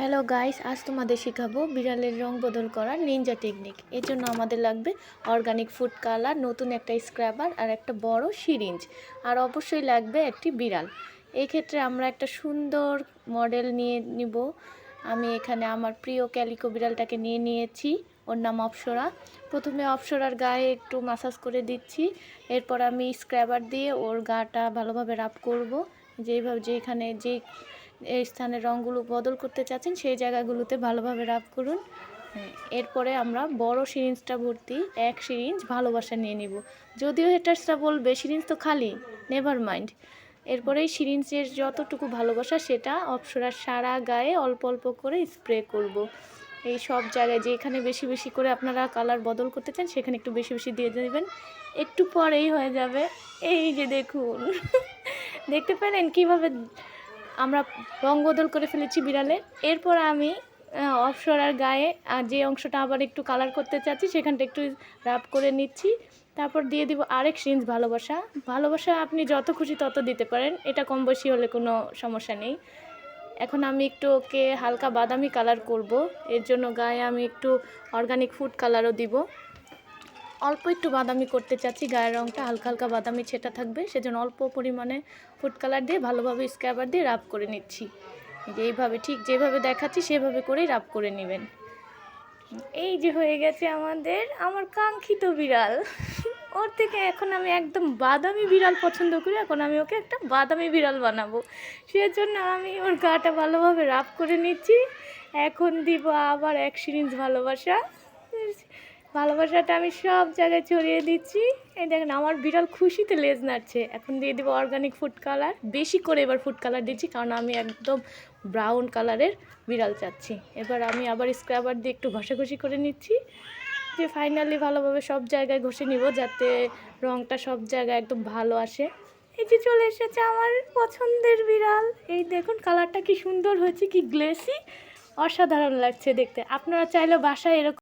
Hello guys আজ তোমাদের শেখাবো বিড়ালের রং বদল করার নিনজা টেকনিক এর জন্য আমাদের লাগবে অর্গানিক ফুড কালার নতুন একটা স্ক্র্যাবার আর একটা বড় সিরিঞ্জ আর অবশ্যই লাগবে একটি বিড়াল। এক্ষেত্রে আমরা একটা সুন্দর মডেল নিয়ে নিব। আমি এখানে আমার প্রিয় ক্যালিকো বিড়ালটাকে নিয়ে নিয়েছি। ওর নাম অপসরা। প্রথমে অপসরার গায়ে একটু মাসাজ করে দিচ্ছি। এরপর আমি স্ক্র্যাবার দিয়ে ওর গাটা ভালোভাবে রাব করব। যেভাবে যেখানে যে এই স্থানের রঙগুলো বদল করতে চাচ্ছেন সেই জায়গাগুলোতে ভালোভাবে রাব করুন। হ্যাঁ, এরপরে আমরা বড় সিরিঞ্জটা ভর্তি এক সিরিঞ্জ ভালোবাসা নিয়ে নিব। যদিও হেটার্সরা বলবে সিরিঞ্জ তো খালি নেভার মাইন্ড। এরপরে এই সিরিঞ্জের যতটুকু ভালোবাসা সেটা অপসরার সারা গায়ে অল্প অল্প করে স্প্রে করব। এই সব জায়গায় যেখানে বেশি বেশি করে আপনারা কালার বদল করতে চান সেখানে একটু বেশি বেশি দিয়ে দেবেন। একটু পরেই হয়ে যাবে। এই যে দেখুন দেখতে পেলেন কীভাবে আমরা রং বদল করে ফেলেছি বিড়ালের এরপর আমি অপসরার গায়ে যে অংশটা আবার একটু কালার করতে চাচ্ছি, সেখানটা একটু রাব করে নিচ্ছি। তারপর দিয়ে দিব আরেক সিঞ্জ ভালোবাসা। ভালোবাসা আপনি যত খুশি তত দিতে পারেন, এটা কম বেশি হলে কোনো সমস্যা নেই। এখন আমি একটু ওকে হালকা বাদামি কালার করব। এর জন্য গায়ে আমি একটু অর্গানিক ফুড কালারও দিব। অল্প একটু বাদামি করতে চাচ্ছি, গায়ের রঙটা হালকা হালকা বাদামি ছেটা থাকবে, সেজন্য অল্প পরিমাণে ফুড কালার দিয়ে ভালোভাবে স্ক্র্যাবার দিয়ে রাব করে নিচ্ছি। এই এইভাবে, ঠিক যেভাবে দেখাচ্ছি, সেভাবে করেই রাব করে নেবেন। এই যে হয়ে গেছে আমাদের, আমার কাঙ্ক্ষিত বিড়াল। ওর থেকে এখন আমি একদম বাদামি বিড়াল পছন্দ করি, এখন আমি ওকে একটা বাদামি বিড়াল বানাবো। সেজন্য আমি ওর গাটা ভালোভাবে রাব করে নিচ্ছি। এখন দিব আবার এক সিরিঞ্জ ভালোবাসা। ভালোবাসাটা আমি সব জায়গায় ছড়িয়ে দিচ্ছি। এই দেখেন, আমার বিড়াল খুশিতে লেজ নাড়ছে। এখন দিয়ে দেবো অর্গানিক ফুড কালার বেশি করে এবার ফুড কালার দিচ্ছি, কারণ আমি একদম ব্রাউন কালারের বিড়াল চাচ্ছি। এবার আমি আবার স্ক্রাবার দিয়ে একটু ঘষাঘষি করে নিচ্ছি, যে ফাইনালি ভালোভাবে সব জায়গায় ঘষে নিব, যাতে রঙটা সব জায়গায় একদম ভালো আসে। এই যে চলে এসেছে আমার পছন্দের বিড়াল। এই দেখুন কালারটা কি সুন্দর হয়েছে, কি গ্লেসি অসাধারণ লাগছে দেখতে। আপনারা চাইলে বাসায় এরকম